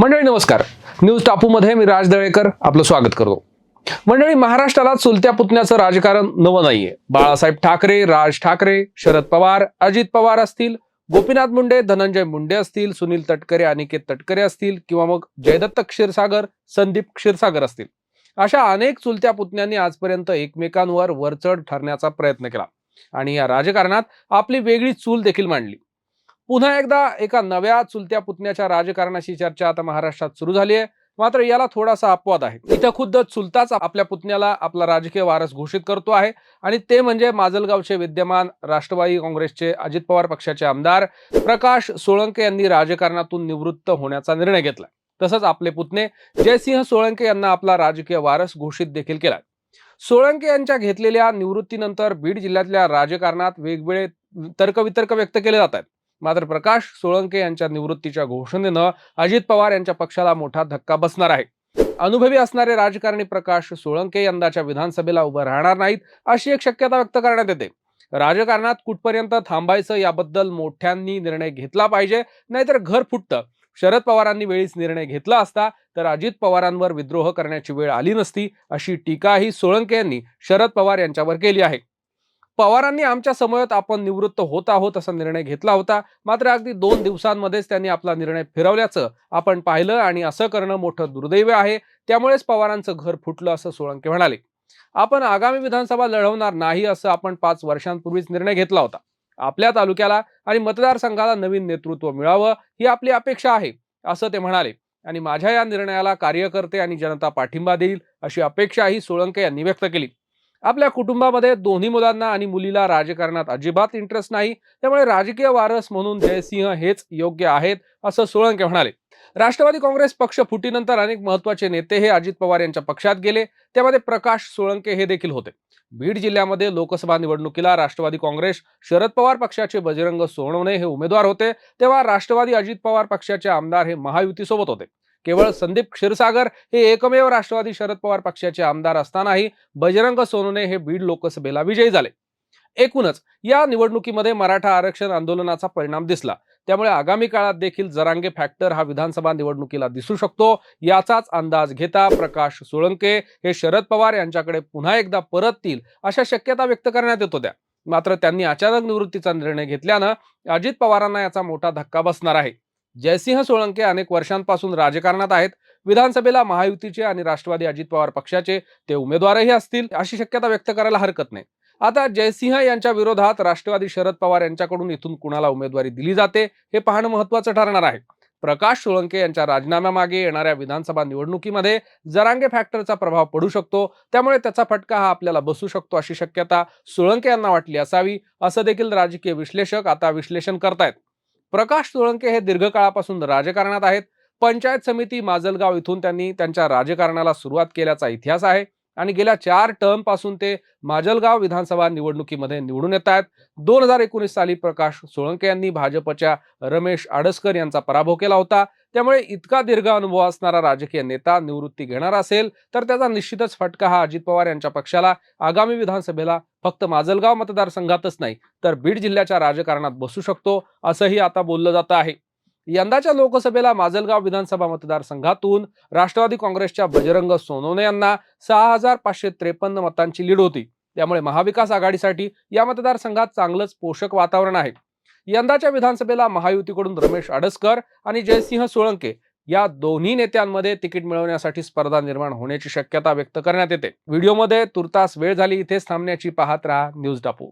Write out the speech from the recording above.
मंडळी नमस्कार. न्यूज टापूमध्ये मी राज दळेकर आपलं स्वागत करतो. मंडळी महाराष्ट्राला चुलत्या पुतण्याचं राजकारण नवं नाहीये. बाळासाहेब ठाकरे राज ठाकरे शरद पवार अजित पवार असतील गोपीनाथ मुंडे धनंजय मुंडे असतील सुनील तटकरे अनिकेत तटकरे असतील किंवा मग जयदत्त क्षीरसागर संदीप क्षीरसागर असतील. अशा अनेक चुलत्या पुतण्यांनी आजपर्यंत एकमेकांवर वरचढ ठरण्याचा प्रयत्न केला. आणि या राजकारणात आपली वेगळी चूल देखील मांडली. पुन्हा एकदा एका नव्या चुलत्या पुतण्याच्या राजकारणाची चर्चा आता महाराष्ट्रात सुरू झाली आहे. मात्र याला थोडासा अपवाद आहे. इथं खुद्द चुलताच आपल्या पुतण्याला आपला राजकीय वारस घोषित करतो आहे आणि ते म्हणजे माजलगावचे विद्यमान राष्ट्रवादी काँग्रेसचे अजित पवार पक्षाचे आमदार प्रकाश सोळंके यांनी राजकारणातून निवृत्त होण्याचा निर्णय घेतला. तसंच आपले पुतणे जयसिंह सोळंके यांना आपला राजकीय वारस घोषित देखील केला. सोळंके यांच्या घेतलेल्या निवृत्तीनंतर बीड जिल्ह्यातल्या राजकारणात वेगवेगळे तर्कवितर्क व्यक्त केले जात आहेत. मात्र प्रकाश सोळंके यांच्या निवृत्तीच्या घोषणेनं अजित पवार यांच्या पक्षाला मोठा धक्का बसणार आहे. अनुभवी असणारे राजकारणी प्रकाश सोळंके यंदाच्या विधानसभेला उभं राहणार नाहीत अशी एक शक्यता व्यक्त करण्यात येते. राजकारणात कुठपर्यंत थांबायचं याबद्दल मोठ्यांनी निर्णय घेतला पाहिजे नाहीतर घर फुटतं. शरद पवारांनी वेळीच निर्णय घेतला असता तर अजित पवारांवर विद्रोह करण्याची वेळ आली नसती अशी टीकाही सोळंके यांनी शरद पवार यांच्यावर केली आहे. पवारांनी आमच्या समयत आपण निवृत्त होत आहोत असा निर्णय घेतला होता. मात्र अगदी दोन दिवसांमध्येच त्यांनी आपला निर्णय फिरवल्याचं आपण पाहिलं आणि असं करणं मोठं दुर्दैव आहे. त्यामुळेच पवारांचं घर फुटलं असं सोळंके म्हणाले. आपण आगामी विधानसभा लढवणार नाही असं आपण पाच वर्षांपूर्वीच निर्णय घेतला होता. आपल्या तालुक्याला आणि मतदारसंघाला नवीन नेतृत्व मिळावं ही आपली अपेक्षा आहे असं ते म्हणाले. आणि माझ्या या निर्णयाला कार्यकर्ते आणि जनता पाठिंबा देईल अशी अपेक्षाही सोळंके यांनी व्यक्त केली. आपल्या कुटुंबामध्ये दोन्ही मुलांना आणि मुलीला राजकारणात अजिबात इंटरेस्ट नाही. त्यामुळे राजकीय वारस म्हणून जयसिंह हेच योग्य आहेत असं सोळंके म्हणाले. राष्ट्रवादी काँग्रेस पक्ष फुटीनंतर अनेक महत्त्वाचे नेते हे अजित पवार यांच्या पक्षात गेले. त्यामध्ये प्रकाश सोळंके हे देखील होते. बीड जिल्ह्यामध्ये लोकसभा निवडणुकीला राष्ट्रवादी काँग्रेस शरद पवार पक्षाचे बजरंग सोनवणे हे उमेदवार होते. तेव्हा राष्ट्रवादी अजित पवार पक्षाचे आमदार हे महायुतीसोबत होते. केवळ संदीप क्षीरसागर हे एकमेव राष्ट्रवादी शरद पवार पक्षाचे आमदार असतानाही बजरंग सोनवणे हे बीड लोकसभेला विजयी झाले. एकूणच या निवडणुकीमध्ये मराठा आरक्षण आंदोलनाचा परिणाम दिसला. त्यामुळे आगामी काळात देखील जरांगे फॅक्टर हा विधानसभा निवडणुकीला दिसू शकतो याचाच अंदाज घेता प्रकाश सोळंके हे शरद पवार यांच्याकडे पुन्हा एकदा परततील अशा शक्यता व्यक्त करण्यात येत होत्या. मात्र त्यांनी अचानक निवृत्तीचा निर्णय घेतल्यानं अजित पवारांना याचा मोठा धक्का बसणार आहे. जयसिंह सोळंके अनेक वर्षांपासून राजकारणात आहेत. विधानसभेला महायुतीचे आणि राष्ट्रवादी अजित पवार पक्षाचे ते उमेदवारही असतील अशी शक्यता व्यक्त करायला हरकत नाही. आता जयसिंह यांच्या विरोधात राष्ट्रवादी शरद पवार यांच्याकडून इथून कुणाला उमेदवारी दिली जाते हे पाहणं महत्वाचं ठरणार आहे. प्रकाश सोळंके यांच्या राजीनाम्यामागे येणाऱ्या विधानसभा निवडणुकीमध्ये जरांगे फॅक्टरचा प्रभाव पडू शकतो त्यामुळे त्याचा फटका हा आपल्याला बसू शकतो अशी शक्यता सोळंके यांना वाटली असावी असं देखील राजकीय विश्लेषक आता विश्लेषण करतायत. प्रकाश सोळंके हे दीर्घकाळापासून राजकारणात आहेत. पंचायत समिती माजलगाव इथून त्यांनी त्यांच्या राजकारणाला सुरुवात केल्याचा इतिहास आहे. आणि गेल्या चार टर्मपासून ते माजलगाव विधानसभा निवडणुकीमध्ये निवडून येत आहेत. दोन हजार एकोणीस साली प्रकाश सोळंके यांनी भाजपच्या रमेश आडसकर यांचा पराभव केला होता. त्यामुळे इतका दीर्घ अनुभव असणारा राजकीय नेता निवृत्ती घेणार असेल तर त्याचा निश्चितच फटका हा अजित पवार यांच्या पक्षाला. आगामी विधानसभेला फक्त माजलगाव मतदारसंघातच नाही तर बीड जिल्ह्याच्या राजकारणात बसू शकतो असंही आता बोललं जात आहे. यंदाच्या लोकसभेला माजलगाव विधानसभा मतदारसंघातून राष्ट्रवादी काँग्रेसच्या बजरंग सोनवणे यांना सहा हजार पाचशे त्रेपन्न मतांची लीड होती. त्यामुळे महाविकास आघाडीसाठी या मतदारसंघात चांगलंच पोषक वातावरण आहे. यंदाच्या विधानसभेला महायुतीकडून रमेश अडसकर आणि जयसिंह सोळंके या दोन्ही नेत्यांमध्ये तिकीट मिळवण्यासाठी स्पर्धा निर्माण होण्याची शक्यता व्यक्त करण्यात येते. व्हिडिओमध्ये तुर्तास वेळ झाली इथेच थांबण्याची पाहत राहा न्यूज डापू